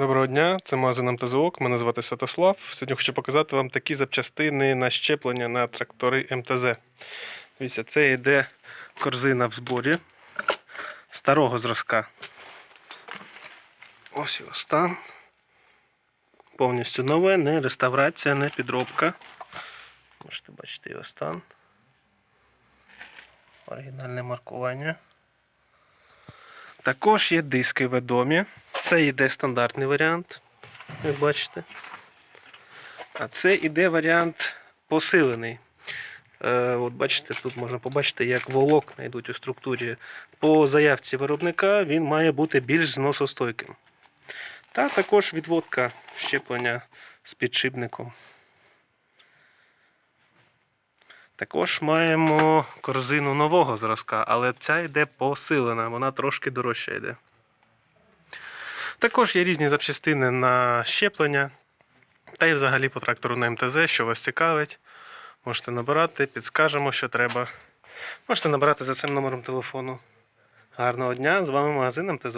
Доброго дня, це магазин МТЗОК, мене звати Святослав. Сьогодні хочу показати вам такі запчастини на щеплення на трактори МТЗ. Дивіться, це йде корзина в зборі старого зразка. Ось його стан. Повністю нове, не реставрація, не підробка. Можете бачити його стан. Оригінальне маркування. Також є диски відомі. Це йде стандартний варіант, як бачите. А це йде варіант посилений. Е, от бачите, тут можна побачити, як волокна йдуть у структурі. По заявці виробника він має бути більш зносостойким. Та також відводка щеплення з підшипником. Також маємо корзину нового зразка, але ця йде посилена, вона трошки дорожча йде. Також є різні запчастини на щеплення, та й взагалі по трактору на МТЗ, що вас цікавить. Можете набирати, підскажемо, що треба. Можете набирати за цим номером телефону. Гарного дня! З вами магазин МТЗ.